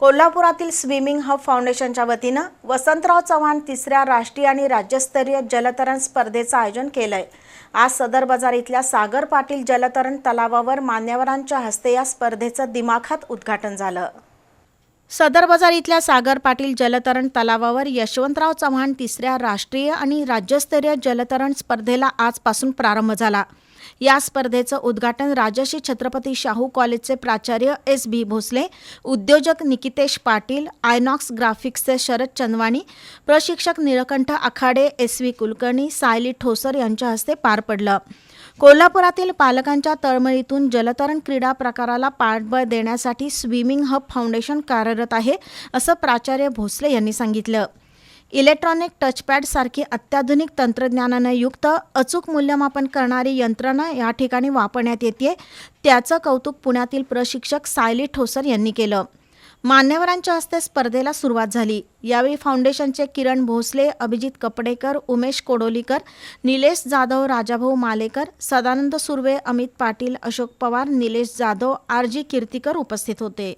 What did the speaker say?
कोल्हापुरातील swimming hub फाउंडेशनच्या वतीनं वसंतराव चव्हाण तिसऱ्या राष्ट्रीय आणि राज्यस्तरीय जलतरण स्पर्धेचं आयोजन केलंय. आज सदर बाजार इथल्या सागर पाटील जलतरण तलावावर मान्यवरांच्या हस्ते या स्पर्धेचं दिमाखात उद्घाटन झालं. सदर बाजार इथल्या सागर पाटील जलतरण तलावावर यशवंतराव चव्हाण तिसऱ्या राष्ट्रीय आणि राज्यस्तरीय जलतरण स्पर्धेला आजपासून प्रारंभ झाला. या स्पर्धेचं उद्घाटन राजश्री छत्रपती शाहू कॉलेजचे प्राचार्य एस बी भोसले उद्योजक निकितेश पाटील आयनॉक्स ग्राफिक्सचे शरद चंदवाणी प्रशिक्षक निळकंठ आखाडे एस व्ही कुलकर्णी सायली ठोसर यांच्या हस्ते पार पडलं. कोल्हापुरातील पालकांच्या तळमळीतून जलतरण क्रीडा प्रकाराला पाठबळ देण्यासाठी स्विमिंग हब फाउंडेशन कार्यरत आहे असं प्राचार्य भोसले यांनी सांगितलं. इलेक्ट्रॉनिक टचपॅड सारखी अत्याधुनिक तंत्रज्ञानानं युक्त अचूक मूल्यमापन करणारी यंत्रणा या ठिकाणी वापरण्यात येते त्याचं कौतुक पुण्यातील प्रशिक्षक सायली ठोसर यांनी केलं. मान्यवरांच्या हस्ते स्पर्धेला सुरुवात झाली. यावेळी फाउंडेशनचे किरण भोसले अभिजित कपडेकर उमेश कोडोलीकर निलेश जाधव राजाभाऊ मालेकर सदानंद सुर्वे अमित पाटील अशोक पवार निलेश जाधव आर जी कीर्तीकर उपस्थित होते.